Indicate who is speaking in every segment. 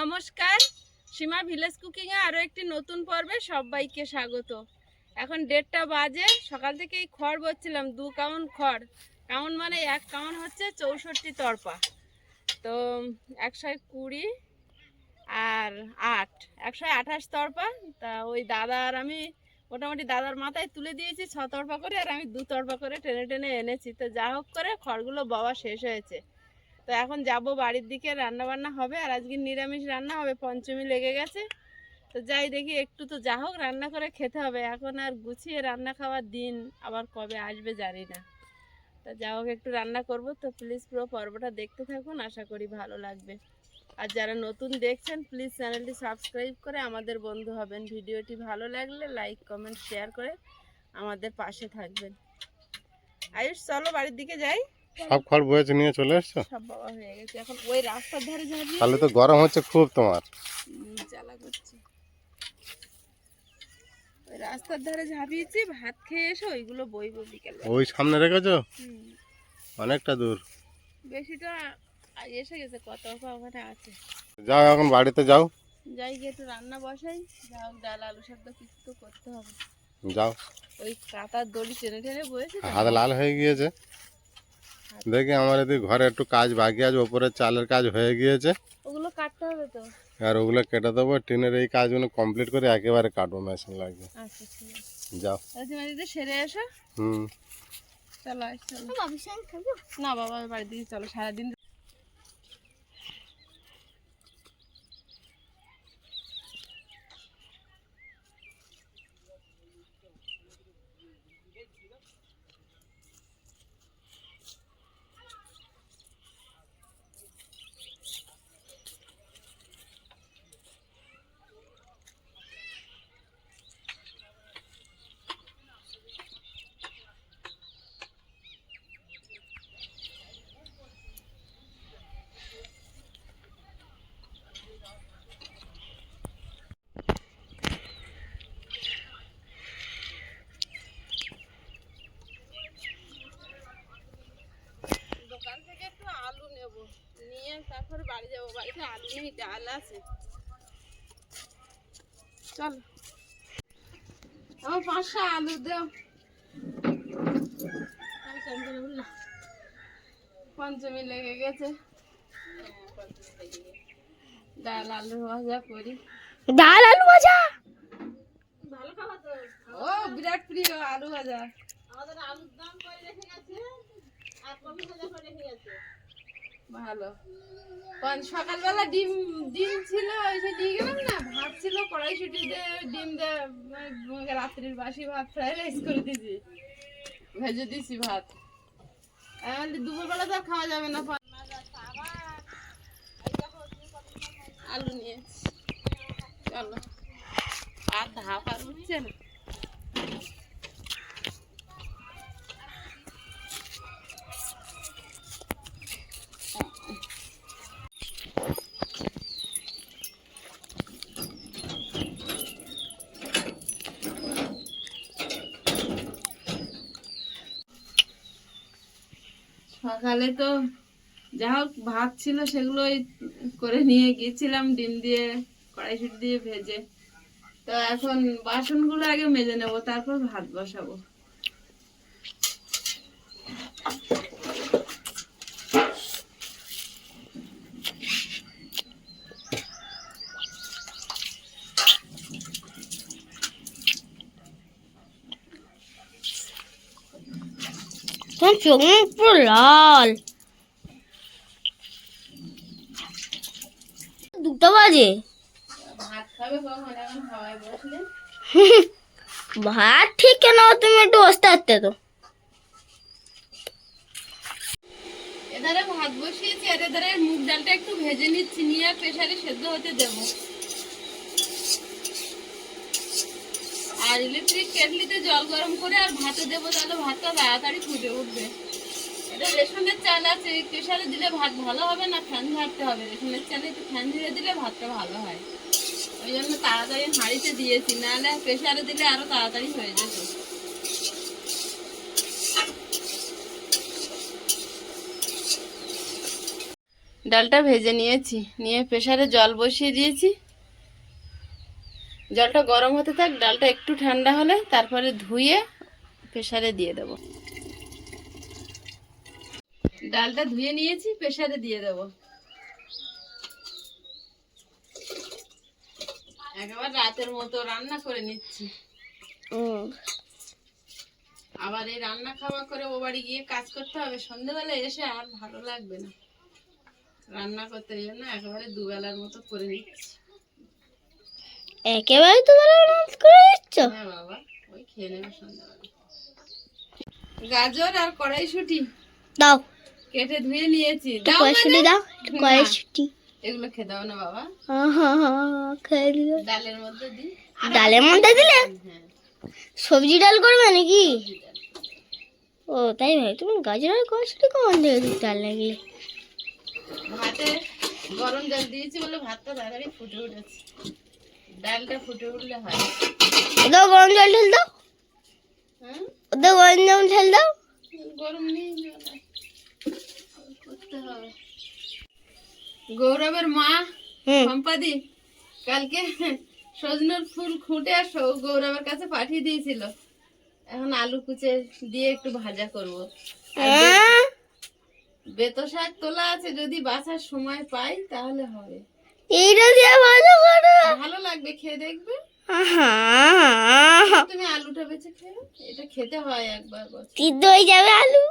Speaker 1: নমস্কার। সীমা ভিলেজ কুকিংয়ে আরও একটি নতুন পর্বে সবাইকে স্বাগত। এখন দেড়টা বাজে, সকাল থেকেই খড় বচ্ছিলাম, দু কাউন খড়। কাউন মানে এক কাউন হচ্ছে চৌষট্টি তরপা। তো একশো কুড়ি আর আট একশো আঠাশ তরপা। তা ওই দাদা আর আমি মোটামুটি দাদার মাথায় তুলে দিয়েছি ছ তরপা করে, আর আমি দু তরপা করে টেনে টেনে এনেছি। তো যা হোক করে খড়গুলো বাবা শেষ হয়েছে। তো এখন যাব বাড়ির দিকে রান্না বান্না হবে আর আজকে নিরামিষ রান্না হবে, পঞ্চমী লেগে গেছে। তো যাই দেখি, একটু তো যা হোক, রান্না করে খেতে হবে। এখন আর গুছিয়ে রান্না খাওয়ার দিন আবার কবে আসবে জানি না। তা যা হোক, একটু রান্না করব। তো প্লিজ পুরো পর্বটা দেখতে থাকুন, আশা করি ভালো লাগবে। আর যারা নতুন দেখছেন প্লিজ চ্যানেলটি সাবস্ক্রাইব করে আমাদের বন্ধু হবেন। ভিডিওটি ভালো লাগলে লাইক কমেন্ট শেয়ার করে আমাদের পাশে থাকবেন। আয়ুষ, চলো বাড়ির দিকে যাই।
Speaker 2: সব খড় বয়েছে নিয়ে চলে এসছো?
Speaker 1: সব বাবা হয়ে গেছে। এখন ওই রাস্তার ধারে যাবি
Speaker 2: তাহলে তো গরম হচ্ছে খুব তোমার।
Speaker 1: জ্বালা করছে। ওই রাস্তার ধারে ঝাঁপিয়েছি ভাত খেয়ে এসে ওইগুলো বইবো বিকেলে
Speaker 2: ওই সামনে রেখেছো? অনেকটা দূর।
Speaker 1: বেশিটা এসে গেছে কত ওখানে আছে।
Speaker 2: যাও এখন বাড়িতে যাও।
Speaker 1: যাই গিয়ে একটু রান্না বসাই যা হোক ডাল আলু সেদ্ধ কিছু তো করতে হবে।
Speaker 2: যাও।
Speaker 1: ওই কাতার দড়ি টেনে টেনে বয়েছে
Speaker 2: হাত লাল হয়ে গিয়েছে। দেখি আমার এদিকে ঘরে একটু কাজ বাকি আছে ওপরে চালের কাজ হয়ে গিয়েছে।
Speaker 1: ওগুলো কাটতে হবে তো?
Speaker 2: আর ওগুলো কেটে দেবো টিনের এই কাজগুলো কমপ্লিট করে একেবারে কাটবো মেশিন লাগিয়ে।
Speaker 1: আচ্ছা আছে।
Speaker 2: যাও।
Speaker 1: সেরে এসো।
Speaker 2: হুম।
Speaker 1: চলো না বাবা বাড়ি দিকে চলো সারাদিন দোকান থেকে একটু আলু নেব নিয়ে তারপরে বাড়ি যাব বাড়িতে আলু নেই ডাল আছে। চল। আমার পাঁচশো আলু দাও? পঞ্চমী লেগে গেছে। ডাল আলু ভাজা করি।
Speaker 3: ডাল আলু ভাজা?
Speaker 1: ভালো খাবার তো। ও বিরাট প্রিয় আলু ভাজা। আমাদের আলুর দাম করে রেখে গেছে আর কপি ভাজা করে রেখে গেছে। ভালো। সকালবেলা ডিম ডিম ছিল যে দিয়ে গেলাম না, ভাত ছিল কড়াইশুটিতে ডিম দিয়ে রাত্রির বাসি ভাত ফ্রাই রাইস করে দিয়েছি। ভেজে দিছি ভাত। দুপুরবেলা তো আর খাওয়া যাবে না আলু নিয়ে চলো আর উঠছে না সকালে তো যা হোক, ভাত ছিল সেগুলো করে নিয়ে গিয়েছিলাম, ডিম দিয়ে কড়াইশুটি দিয়ে ভেজে। তো এখন বাসনগুলো আগে মেজে নেব, তারপর ভাত বসাবো।
Speaker 3: চোখ পুরো লাল। দুটো বাজে।
Speaker 1: ভাত
Speaker 3: ঠিক কেন? তুমি একটু বসতে পারতে তো।
Speaker 1: এধারে ভাত বসিয়েছি আর এধারে মুগ ডালটা একটু ভেজে নিচ্ছি, নিয়ে প্রেসারে সেদ্ধ হতে দেব। আর ইলেকট্রিক কেটলিতে জল গরম করে আর ভাতে দেবো তাহলে ভাতটা তাড়াতাড়ি ফুটে উঠবে। এটা রেশনের চাল আছে প্রেশারে দিলে ভাত ভালো হবে না ফ্যান ঝাড়তে হবে? রেশনের চালে একটু ফ্যান ঝেড়ে দিলে ভাতটা ভালো হয়। ওই জন্য তাড়াতাড়ি হাঁড়িতে দিয়েছি নাহলে প্রেশারে দিলে আরও তাড়াতাড়ি হয়ে যেত। ডালটা ভেজে নিয়েছি, নিয়ে প্রেশারে জল বসিয়ে দিয়েছি। জলটা গরম হতে থাক ডালটা একটু ঠান্ডা হলে তারপরে ধুয়ে প্রেসারে দিয়ে দেবো। ডালটা ধুয়ে নিয়েছি প্রেসারে দিয়ে দেবো। একেবারে রাতের মতো রান্না করে নিচ্ছি। আবার এই রান্না খাওয়া করে ও বাড়ি গিয়ে কাজ করতে হবে সন্ধ্যেবেলা এসে আর ভালো লাগবে না। রান্না করতে জন্য একেবারে দুবেলার মতো করে নিচ্ছি।
Speaker 3: একেবারে তো ভালো নাচ করে যাচ্ছ
Speaker 1: হ্যাঁ গাজর আর কড়াইশুটি
Speaker 3: দাও।
Speaker 1: কেটে ধুয়ে নিয়েছি।
Speaker 3: একটু
Speaker 1: দাও
Speaker 3: কড়াইশুটি
Speaker 1: মানে?
Speaker 3: দাও কড়াইশুটি।
Speaker 1: এগুলো খেয়ে দাও না বাবা।
Speaker 3: খেয়ে দিল।
Speaker 1: ডালের মধ্যে দিই।
Speaker 3: ডালের মধ্যে দিলে?
Speaker 1: হ্যাঁ।
Speaker 3: সবজি ডাল করবে নাকি? ও তাই ভাই তুমি গাজর আর কড়াইশুটি কখন দিতে ডাল লাগলে
Speaker 1: ভাতে গরম জল দিয়েছি বলে ভাতটা তাড়াতাড়ি ফুটে উঠেছে। ডালটা ফুটে উঠলে হয়।
Speaker 3: ওদের গরম জল ঢেল দাও। গরম জল ঢেল দাও।
Speaker 1: গরম নেই করতে হবে। গৌরবের মা সম্পাদি কালকে সজনের ফুল খুঁটে আর গৌরবের কাছে পাঠিয়ে দিয়েছিল। এখন আলু কুচে দিয়ে একটু ভাজা করব।
Speaker 3: হ্যাঁ?
Speaker 1: বেতো শাক তোলা আছে যদি বাছার সময় পাই তাহলে হবে।
Speaker 3: এইটা দিয়ে ভালো করো।
Speaker 1: ভালো লাগবে খেয়ে দেখবে। তুমি আলুটা বেছে খেয়ে এটা খেতে হয় একবার
Speaker 3: সিদ্ধ হয়ে যাবে আলু।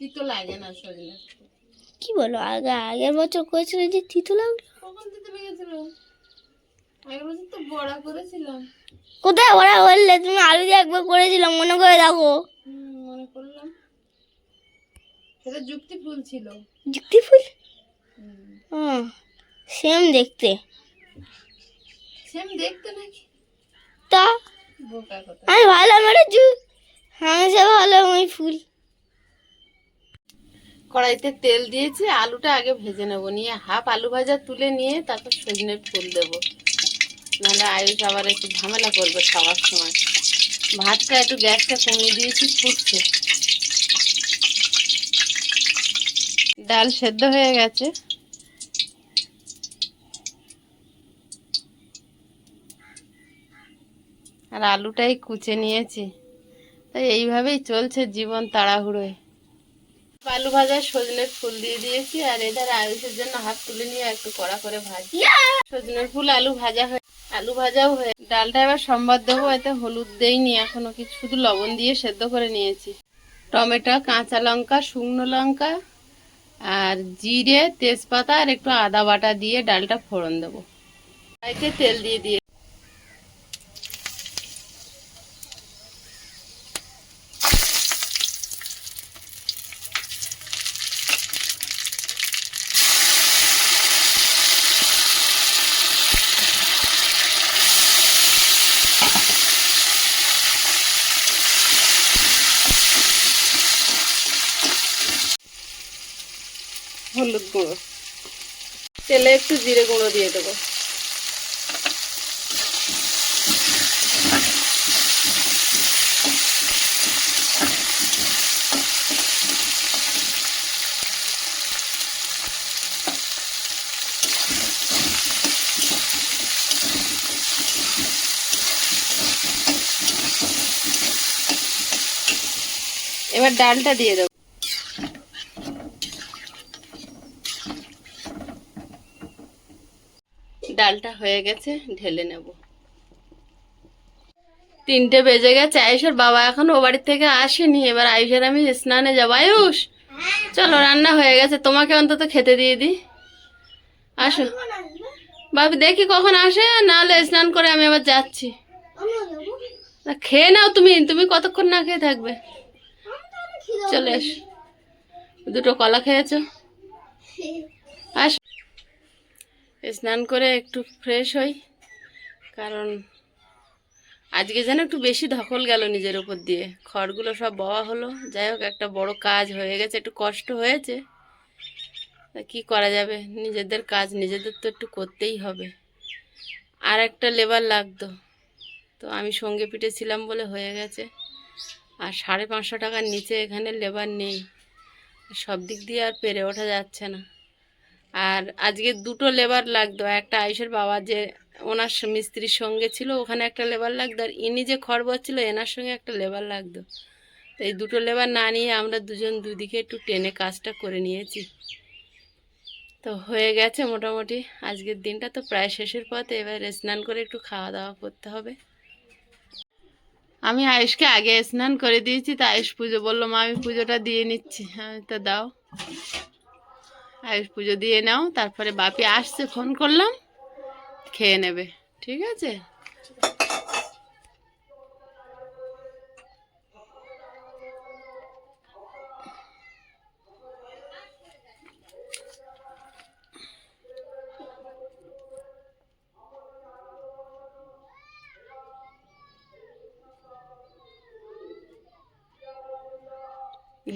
Speaker 1: তিতো লাগে না শরীরে।
Speaker 3: কি বলো আগে আগের বছর করেছিল যে তিতো লাগল?
Speaker 1: কখন তিতো লেগেছিল? আগের বছর তো বড়া করেছিলাম।
Speaker 3: কোথায় ওরা বললে তুমি আলু দিয়ে একবার করেছিলাম মনে করে দেখো।
Speaker 1: মনে করলাম। সেটা যুক্তি ফুল ছিল।
Speaker 3: যুক্তি ফুল? সেম দেখতে।
Speaker 1: সেম দেখতে নাকি?
Speaker 3: তা আমি ভালো মেরে জু হামেশা ভালো ওই ফুল।
Speaker 1: কড়াইতে তেল দিয়েছি আলুটা আগে ভেজে নেব। নিয়ে হাফ আলু ভাজা তুলে নিয়ে তারপর সজনের ফুল দেবো। নাহলে আয়ুষ আবার একটু ঝামেলা করবে খাওয়ার সময়। ভাতটা একটু গ্যাসটা কমিয়ে দিয়েছি ফুটছে। ডাল সেদ্ধ হয়ে গেছে। আর আলুটাই কুচে নিয়েছি। তাই এইভাবেই চলছে জীবন তাড়াহুড়োয়। আলু ভাজা, সজনে ফুল দিয়ে দিয়েছি, আর এধারে আয়ুষের জন্য হাত তুলে নিয়ে একটু কড়া করে ভাজি। সজনের ফুল, আলু ভাজা হয়ে, আলু ভাজাও হয়ে, ডালটা এবার সম্বাদ দেবো, এতে হলুদ দেইনি, এখনও কিছু শুধু লবণ দিয়ে সেদ্ধ করে নিয়েছি। টমেটো, কাঁচা লঙ্কা, শুকনো লঙ্কা, আর জিরে, তেজপাতা, আর একটু আদা বাটা দিয়ে ডালটা ফোড়ন দেবো। তেল দিয়ে দিয়ে হলুদ গুঁড়ো। তেলে একটু জিরে গুঁড়ো দিয়ে দেবো। এবার ডালটা দিয়ে দেবো। ডালটা হয়ে গেছে, ঢেলে নেব। তিনটে বেজে গেছে, আয়ুষের বাবা এখন ও বাড়ির থেকে আসেনি। এবার আয়ুষের আমি স্নানে যাব। আয়ুষ, চলো, রান্না হয়ে গেছে। তোমাকে অন্তত খেতে দিয়ে দিই। আসো। বাবু, দেখি কখন আসে, নাহলে স্নান করে আমি আবার যাচ্ছি। খেয়ে নাও তুমি তুমি কতক্ষণ না খেয়ে থাকবে। চলে এস। দুটো কলা খেয়েছো? আস। স্নান করে একটু ফ্রেশ হই, কারণ আজকে যেন একটু বেশি ধকল গেল নিজের উপর দিয়ে। খড়গুলো সব বওয়া হলো। যাই হোক, একটা বড় কাজ হয়ে গেছে, একটু কষ্ট হয়েছে। তা কী করা যাবে? নিজেদের কাজ, নিজেদের তো একটু করতেই হবে। আর একটা লেবার লাগতো। তো আমি সঙ্গে পিঠে ছিলাম বলে হয়ে গেছে। আর সাড়ে পাঁচশো টাকার নিচে এখানে লেবার নেই। সব দিক দিয়ে আর পেরে ওঠা যাচ্ছে না। আর আজকে দুটো লেবার লাগতো একটা আয়ুষের বাবা যে ওনার মিস্ত্রির সঙ্গে ছিল, ওখানে একটা লেবার লাগতো আর ইনি যে খড় ছিল এনার সঙ্গে একটা লেবার লাগতো তো এই দুটো লেবার না নিয়ে আমরা দুজন দুদিকে একটু টেনে কাজটা করে নিয়েছি। তো হয়ে গেছে মোটামুটি। আজকের দিনটা তো প্রায় শেষের পথে। এবার স্নান করে একটু খাওয়া দাওয়া করতে হবে। আমি আয়ুষকে আগে স্নান করে দিয়েছি, তো আয়ুষ পুজো বলল, মা, আমি পুজোটা দিয়ে নিচ্ছি। হ্যাঁ তো দাও। আয়ুষ পুজো দিয়ে নাও তারপরে বাপি আসছে ফোন করলাম খেয়ে নেবে ঠিক আছে?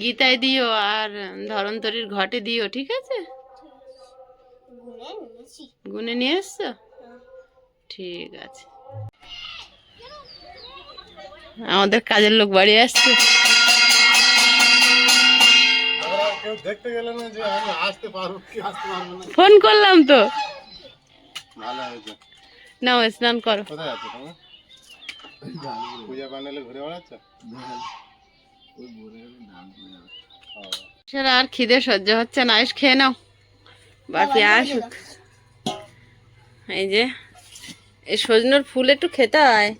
Speaker 1: গীতায় দিও আর ধরন্তরীর ঘটে দিও ঠিক আছে? গুনে নিয়ে এসছো? ঠিক আছে। আমাদের কাজের লোক বাড়ি আসছে।
Speaker 2: না না।
Speaker 1: ফোন করলাম তো। নাও স্নান করো।
Speaker 2: কোথায় আছো তুমি পূজা প্যান্ডেলে ঘুরে বেড়াচ্ছ? ও,
Speaker 1: সেটা আর খিদে সহ্য হচ্ছে না। আয়ুষ খেয়ে নাও। বাপি আসুক এই যে এই সজনের ফুল একটু খেতে হয়।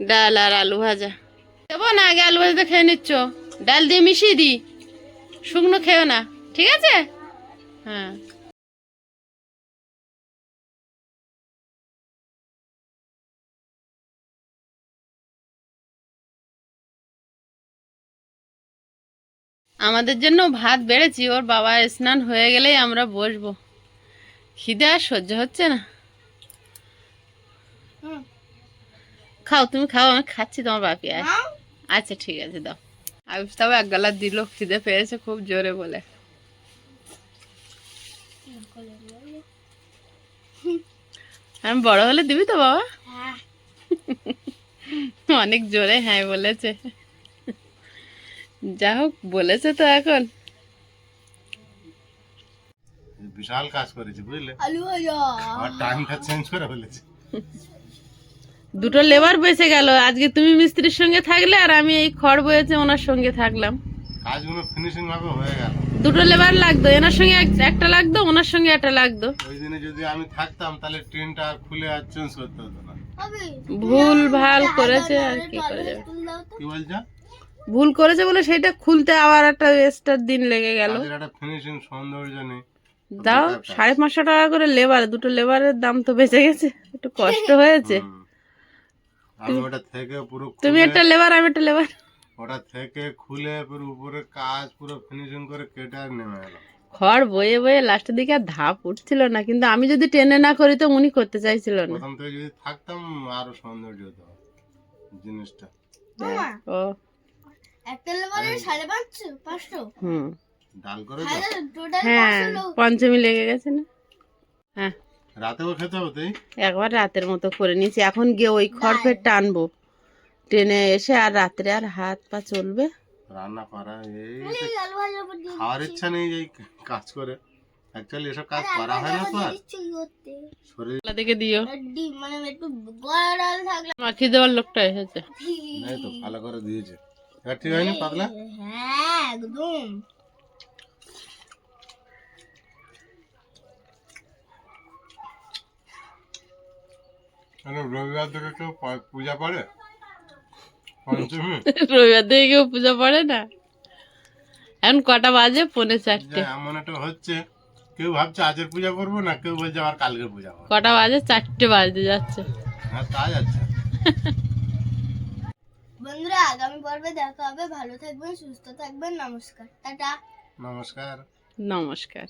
Speaker 1: ডাল আর আলু ভাজা। দেবো না আগে আলু ভাজাটা খেয়ে নিচ্ছ। ডাল দিয়ে মিশিয়ে দিই। শুকনো খেও না। ঠিক আছে? হ্যাঁ। আমাদের জন্য ভাত বেড়েছি ওর বাবা স্নান হয়ে গেলেই আমরা বসবো। খিদে আর সহ্য হচ্ছে না। খাও তুমি খাও আমি খাচ্ছি তোমার বাপি আর আচ্ছা ঠিক আছে দাও। আয়ুষ তাও এক গালা দিল খিদে পেয়েছে খুব জোরে বলে। আমি বড় হলে দিবি তো বাবা? অনেক জোরে হ্যাঁ বলেছে। যা হোক বলেছে তো এখন।
Speaker 2: বিশাল কাজ করেছি বুঝলে?
Speaker 3: আলু ভাজা।
Speaker 2: টাইমটা চেঞ্জ করে ফেলেছি।
Speaker 1: দুটো লেবার বেঁচে গেল। আজকে তুমি মিস্ত্রির সঙ্গে থাকলে আর আমি এই খড় বয়েছে ওনার সঙ্গে থাকলাম।
Speaker 2: কাজগুলো ফিনিশিং ভাবে হয়ে গেল।
Speaker 1: দুটো লেবার লাগতো এনার সঙ্গে এক- একটা লাগতো ওনার সঙ্গে একটা লাগতো।
Speaker 2: ওই দিনে যদি আমি থাকতাম তাহলে ট্রেনটা আর খুলে আর চেঞ্জ করতে হতো না।
Speaker 1: ভুল ভালো করেছে আর কি করে যাবে।
Speaker 2: কি বলছো?
Speaker 1: ভুল করেছে বলে সেটা খুলতে আবার একটা এক্সট্রা দিন লেগে গেল।
Speaker 2: একটা ফিনিশিং সৌন্দর্য নেই।
Speaker 1: দাও সাড়ে পাঁচশো টাকা করে লেবার দুটো লেবারের দাম তো বেঁচে গেছে একটু কষ্ট হয়েছে।
Speaker 2: আমি ওটা থেকে পুরো
Speaker 1: তুমি একটা লেবার আমি একটা লেবার
Speaker 2: ওটা থেকে খুলে পুরো উপরে কাজ পুরো ফিনিশিং করে কেটে আর নেমে গেল
Speaker 1: খড় বয়ে বয়ে লাস্টের দিকে আর ধাপ উঠছিল না কিন্তু আমি যদি টেনে না করি তো উনি করতে চাইছিল না।
Speaker 2: প্রথম থেকে যদি থাকতাম আরও সৌন্দর্য হতো জিনিসটা।
Speaker 1: ও। পঞ্চমী লেগে গেছে না? হ্যাঁ।
Speaker 2: রাতেও খেতে হবে
Speaker 1: একবার রাতের মতো করে নিয়েছি। এখন গিয়ে ওই খড় ফের টানবো ট্রেনে এসে আর রাত্রে আর হাত পা চলবে।
Speaker 2: রান্না করা এই খাওয়ার ইচ্ছা নেই এই কাজ করে। অ্যাকচুয়ালি এসব কাজ করা হয় না তো শরীর
Speaker 1: দিও।
Speaker 3: মানে একটু গলা থাকলে
Speaker 1: মাখিয়ে দেওয়ার লোকটা এসেছে।
Speaker 2: নেই তো ভালো করে দিয়েছে। এবার ঠিক হয়নি পাতলা?
Speaker 3: হ্যাঁ একদম।
Speaker 2: কেন রবিবার থেকে কেউ পূজা করে? পঞ্চমী?
Speaker 1: রবিবার থেকে কেউ পুজো পড়ে না? এখন কটা বাজে? পৌনে চারটে।
Speaker 2: এমন একটা হচ্ছে কেউ ভাবছে আজের পূজা করব না কেউ বলছে আবার কালকের পূজা করব।
Speaker 1: কটা বাজে? চারটে বাজতে যাচ্ছে।
Speaker 2: হ্যাঁ তা যাচ্ছে।
Speaker 3: বন্ধুরা আগামী পর্বে দেখা হবে। ভালো থাকবেন সুস্থ থাকবেন। নমস্কার। টাটা।
Speaker 2: নমস্কার।
Speaker 1: নমস্কার।